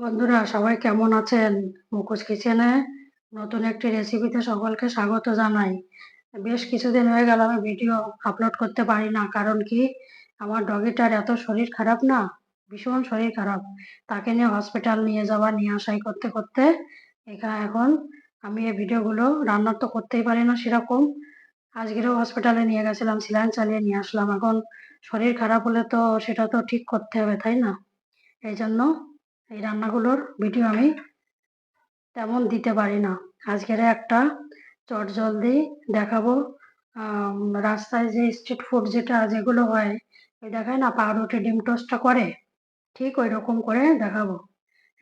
বন্ধুরা, সবাই কেমন আছেন? মুখোশ কিচেনে নতুন একটি রেসিপিতে সকলকে স্বাগত জানাই। বেশ কিছুদিন হয়ে গেল, আমি ভিডিও আপলোড করতে পারি না। কারণ কি? আমার ডগিটার এত শরীর খারাপ না? ভীষণ শরীর খারাপ। তাকে নিয়ে হসপিটাল নিয়ে যাওয়া, নিয়ে আসাই করতে করতে এখানে এখন আমি এই ভিডিওগুলো রান্না তো করতেই পারি না সেরকম। আজকেরও হসপিটালে নিয়ে গেছিলাম সিলাইন চালিয়ে নিয়ে আসলাম। এখন শরীর খারাপ হলে তো সেটা তো ঠিক করতে হবে, তাই না? এই জন্য এই রান্নাগুলোর ভিডিও আমি তেমন দিতে পারি না। আজকের একটা চট জলদি দেখাবো। রাস্তায় যে স্ট্রিট ফুড যেটা যেগুলো হয়, ওই দেখায় না, পাউরুটি ডিম টোস্টটা করে, ঠিক ওই রকম করে দেখাবো।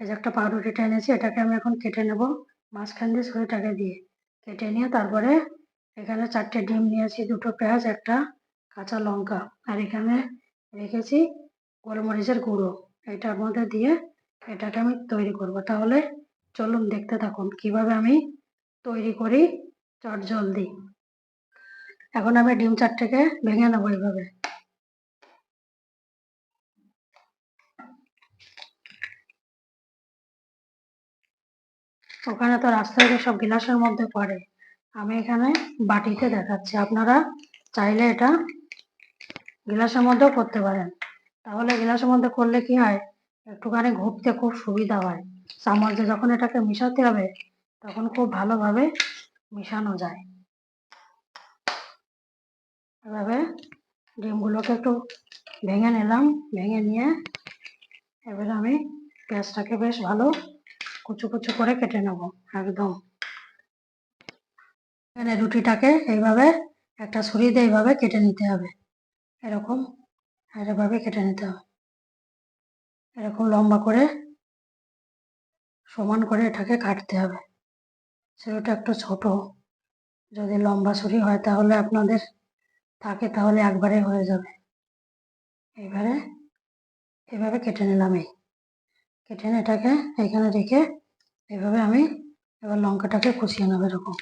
এই যে একটা পাউরুটিটা এনেছি এটাকে আমি এখন কেটে নেব, মাঝখান দিয়ে ছুরিটাকে দিয়ে। কেটে নিয়ে তারপরে এখানে চারটে ডিম নিয়েছি, দুটো পেঁয়াজ, একটা কাঁচা লঙ্কা। আর এখানে রেখেছি গোলমরিচের গুঁড়ো। এটার মধ্যে দিয়ে এটাকে আমি তৈরি করব। তাহলে চলুন দেখতে থাকুন, কীভাবে আমি তৈরি করি চট জলদি। এখন আমি ডিম চারটাকে ভেঙে নেব এইভাবে। ওখানে তো রাস্তায় সব গিলাসের মধ্যে পড়ে, আমি এখানে বাটিতে দেখাচ্ছি। আপনারা চাইলে এটা গিলাসের মধ্যেও করতে পারেন। তাহলে গিলাসের মধ্যে করলে কি হয় একটুখানি ঘুরতে খুব সুবিধা হয়। চামচে যখন এটাকে মিশাতে হবে, তখন খুব ভালোভাবে মিশানো যায়। এভাবে ডিমগুলোকে একটু ভেঙে নিলাম, ভেঙে নিয়ে এবারে আমি পেঁয়াজটাকে বেশ ভালো কুচু কুচু করে কেটে নেব, একদম। এখানে রুটিটাকে এইভাবে একটা ছুরি দিয়ে এইভাবে কেটে নিতে হবে। এরকম এভাবে কেটে নিতে হবে। এরকম লম্বা করে সমান করে এটাকে কাটতে হবে। ছুরিটা একটু ছোট যদি লম্বা ছুরি হয় তাহলে আপনাদের থাকে তাহলে একবারে হয়ে যাবে। এবারে এভাবে কেটে নিলাম এই। কেটে এটাকে এখানে রেখে এভাবে আমি এবার লঙ্কাটাকে কুচিয়ে নেব এরকম।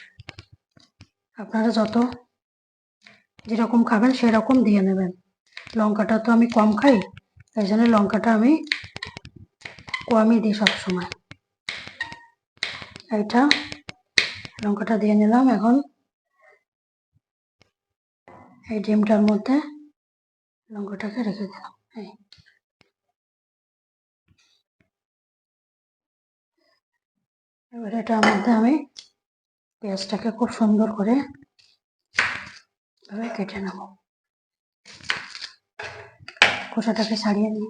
আপনারা যত যেরকম খাবেন সেরকম দিয়ে নেবেন। লঙ্কাটা তো আমি কম খাই। এই জন্য লঙ্কাটা আমি কমই দিই সবসময়। এইটা লঙ্কাটা দিয়ে নিলাম এখন এই ডিমটার মধ্যে লঙ্কাটাকে রেখে দিলাম। এই। এবার এটার মধ্যে আমি পেঁয়াজটাকে খুব সুন্দর করে কেটে নেব। খোসাটাকে ছাড়িয়ে নিই।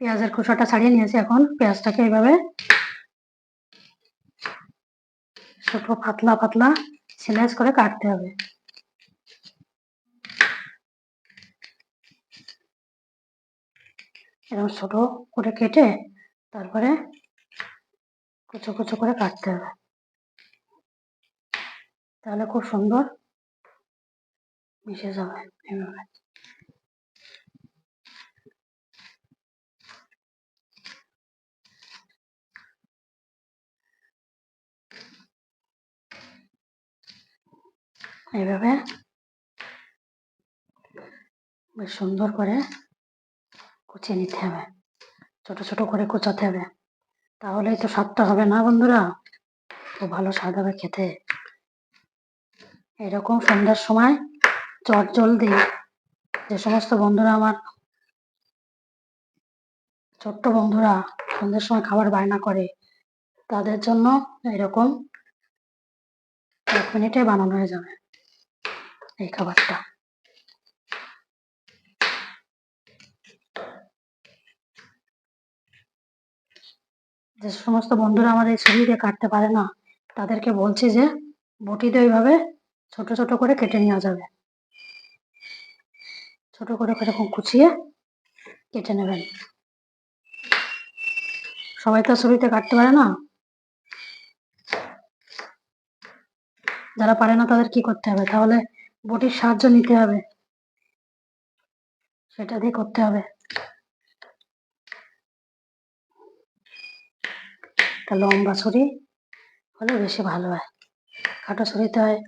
পেঁয়াজের খোসাটা ছাড়িয়ে নিয়েছি এখন। পেঁয়াজটাকে এইভাবে ছোট পাতলা পাতলা স্লাইস করে কাটতে হবে। এরকম ছোট করে কেটে তারপরে কুচো কুচো করে কাটতে হবে। তাহলে খুব সুন্দর মিশে যাবে এভাবে এইভাবে বেশ সুন্দর করে কুচিয়ে নিতে হবে ছোট ছোট করে কুচাতে হবে। তাহলেই তো স্বাদটা হবে না বন্ধুরা। খুব ভালো স্বাদ হবে খেতে। এরকম সন্ধ্যার সময় চট জলদি। যে সমস্ত বন্ধুরা আমার ছোট্ট বন্ধুরা সন্ধ্যের সময় খাবার বায়না করে, তাদের জন্য এরকম এক মিনিটে বানানো হয়ে যাবে এই খাবারটা। যে সমস্ত বন্ধুরা আমার এই দিয়ে কাটতে পারে না, তাদেরকে বলছি যে বটি দিয়ে ওইভাবে ছোট ছোট করে কেটে নেওয়া যাবে। ছোট করে এরকম কুচিয়ে কেটে নেবেন। সবাই তো ছুরিতে কাটতে পারে না। যারা পারে না তাদের কি করতে হবে? তাহলে বটির সাহায্য নিতে হবে। সেটা দিয়ে করতে হবে। লম্বা ছুরি হলে বেশি ভালো হয়। খাটো ছুরিতে হয়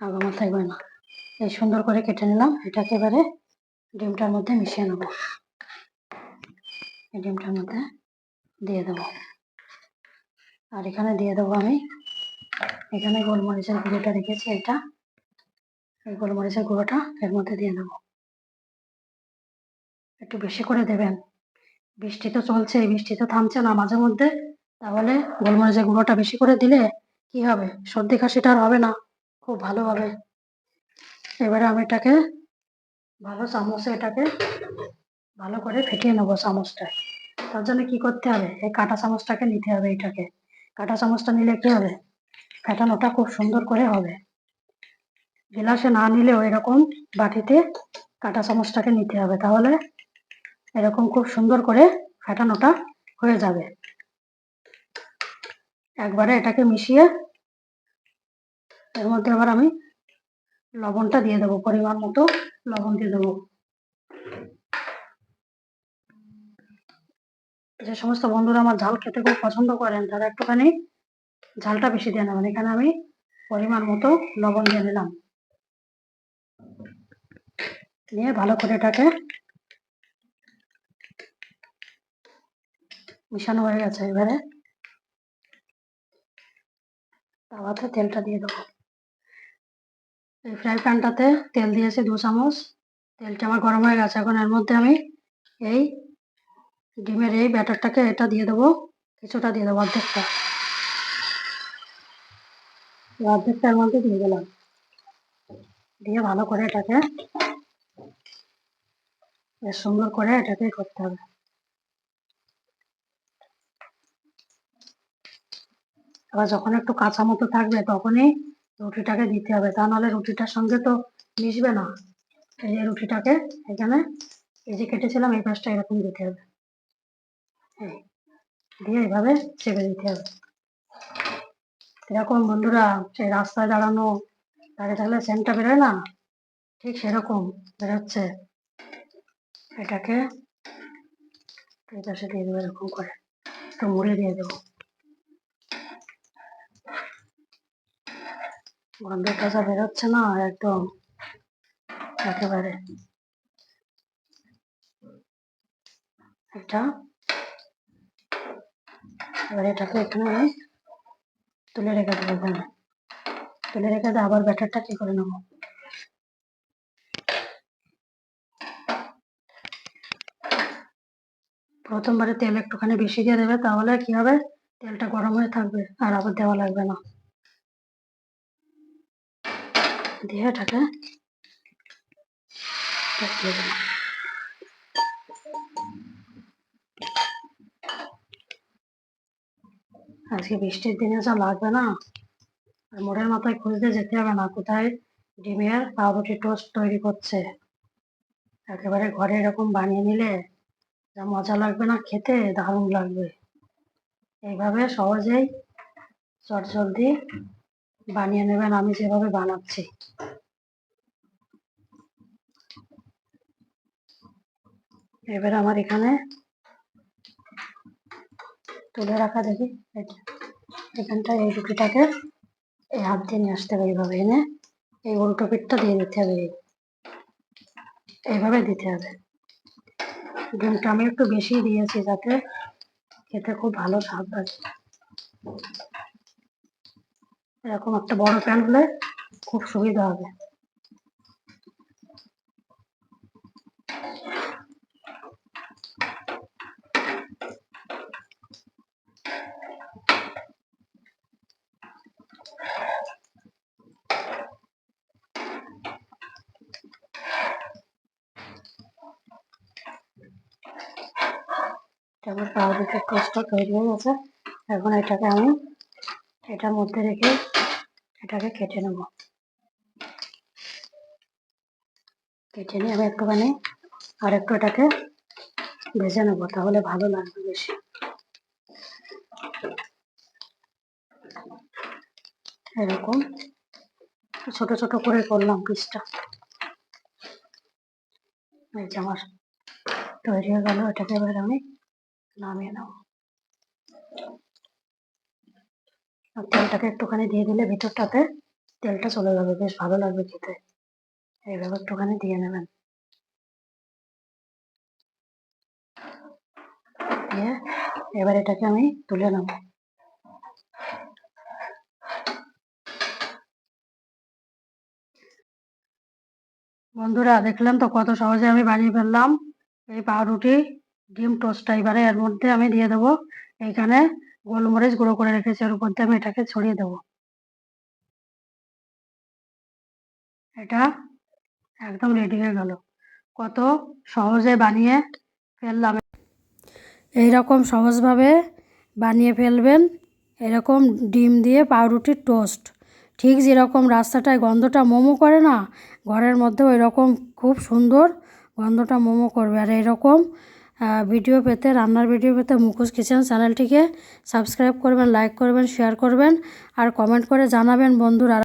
আগামা থাকবে না। এই সুন্দর করে কেটে নিলাম। এটাকে এবারে ডিমটার মধ্যে মিশিয়ে নেব। এই ডিমটার মধ্যে দিয়ে দেবো। আর এখানে দিয়ে দেবো আমি, এখানে গোলমরিচের গুঁড়োটা রেখেছি এটা। এই গোলমরিচের গুঁড়োটা এর মধ্যে দিয়ে দেবো। একটু বেশি করে দেবেন। বৃষ্টি তো চলছে, বৃষ্টি তো থামছে না মাঝে মধ্যে। তাহলে গোলমরিচের গুঁড়োটা বেশি করে দিলে কি হবে? সর্দি কাশিটা আর হবে না। খুব ভালো হবে। এবারে আমি এটাকে ভালো চামচে এটাকে ভালো করে ফেটিয়ে নেব চামচটা তার জন্য কি করতে হবে? এই কাঁটা চামচটাকে নিতে হবে এটাকে। কাঁটা চামচটা নিলে কি হবে? ফেটানোটা খুব সুন্দর করে হবে। গিলাসে না নিলেও এরকম বাটিতে কাঁটা চামচটাকে নিতে হবে। তাহলে এরকম খুব সুন্দর করে ফেটানোটা হয়ে যাবে। একবারে এটাকে মিশিয়ে এর মধ্যে আবার আমি লবণটা দিয়ে দেবো, পরিমাণ মতো লবণ দিয়ে দেবো। যে সমস্ত বন্ধুরা আমার ঝাল খেতে খুব পছন্দ করেন, তারা একটুখানি ঝালটা বেশি দিয়ে নেবেন। এখানে আমি পরিমাণ মতো লবণ দিয়ে নিলাম নিয়ে ভালো করে এটাকে মিশানো হয়ে গেছে এবারে। তাওয়াতে তেলটা দিয়ে দেবো। এই ফ্রাই প্যানটাতে তেল দিয়েছি দু চামচ। তেলটা আমার গরম হয়ে গেছে, এখন এর মধ্যে আমি এই ডিমের এই ব্যাটারটাকে এটা দিয়ে দেবো, কিছুটা দিয়ে দেবো অর্ধেকটা। এই অর্ধেকটা এর মধ্যে দিয়ে দিলাম। দিয়ে ভালো করে এটাকে বেশ সুন্দর করে এটাকে করতে হবে। আবার যখন একটু কাঁচা মতো থাকবে তখনই রুটিটাকে দিতে হবে। তা নাহলে রুটিটার সঙ্গে তো মিশবে না। এই যে রুটিটাকে এখানে এই যে কেটেছিলাম, এই পাশটা এরকম দিতে হবে। দিয়ে এইভাবে চেপে দিতে হবে। এরকম বন্ধুরা, সেই রাস্তায় দাঁড়ানো দাঁড়িয়ে থাকলে সেন্টটা বেরোয় না? ঠিক সেরকম বেরোচ্ছে। এটাকে এই পাশে দিয়ে দেবো এরকম করে। একটু মুড়ে দিয়ে দেবো। গন্ধটা যা বেরোচ্ছে না, একদম একেবারে। এটা এবার এটাকে এখানে আমি তুলে রেখে দেবো এখানে। তুলে রেখে দিয়ে আবার ব্যাটারটা কি করে নেব? প্রথমবারে তেল একটুখানি বেশি দিয়ে দেবে, তাহলে কি হবে? তেলটা গরম হয়ে থাকবে আর আবার দেওয়া লাগবে না। দিয়ে। আজকে বৃষ্টির দিনে যা লাগবে না, আর মোড়ের মাথায় খুঁজতে যেতে হবে না, কোথায় ডিমের পাউরুটি টোস্ট তৈরি করছে। একেবারে ঘরে এরকম বানিয়ে নিলে যা মজা লাগবে না, খেতে দারুণ লাগবে। এইভাবে সহজেই চটজলদি বানিয়ে নেবেন, আমি যেভাবে বানাচ্ছি। এবার আমার এখানে তুলে রাখা দেখি এখানটা এই রুটিটাকে এই হাত দিয়ে নিয়ে আসতে হবে এইভাবে, এনে এই উল্টো পিঠটা দিয়ে দিতে হবে। এইভাবে দিতে হবে। ডিমটা আমি একটু বেশি দিয়েছি যাতে খেতে খুব ভালো স্বাদ লাগে এরকম একটা বড় প্যান হলে খুব সুবিধা হবে। তারপর পাউরুটির টোস্টটা তৈরি হয়ে গেছে। এখন এটাকে আমি এটার মধ্যে রেখে এটাকে কেটে নেব। কেটে নিয়ে আমি একটুখানি আর একটু এটাকে ভেজে নেব, তাহলে ভালো লাগবে বেশি। এরকম ছোট ছোট করে করলাম পিসটা এই যে আমার তৈরি হয়ে গেল, এটাকে এবার আমি নামিয়ে নেব। আর তেলটাকে একটুখানি দিয়ে দিলে ভিতরটাতে তেলটা চলে যাবে। বেশ ভালো লাগবে খেতে। এইভাবে একটুখানি দিয়ে নেবেন। দিয়ে এবার এটাকে আমি তুলে নেব। বন্ধুরা, দেখলেন তো কত সহজে আমি বানিয়ে ফেললাম। এই পাউরুটি, ডিম টোস্টটা এবারে এর মধ্যে আমি দিয়ে দেবো। এইখানে গোলমরিচ গুঁড়ো করে রেখেছি ওর উপর দিয়ে আমি এটাকে ছড়িয়ে দেবো। এটা একদম রেডি হয়ে গেল। কত সহজে বানিয়ে ফেললাম। এইরকম সহজভাবে বানিয়ে ফেলবেন, এরকম ডিম দিয়ে পাউরুটির টোস্ট ঠিক যেরকম রাস্তাটায় গন্ধটা মোমো করে না, ঘরের মধ্যে ওই রকম খুব সুন্দর গন্ধটা মোমো করবে। আর এরকম ভিডিও পেতে, রান্নার ভিডিও পেতে মুখোশ কিচেন চ্যানেলটিকে সাবস্ক্রাইব করবেন লাইক করবেন শেয়ার করবেন, আর কমেন্ট করে জানাবেন বন্ধুরা।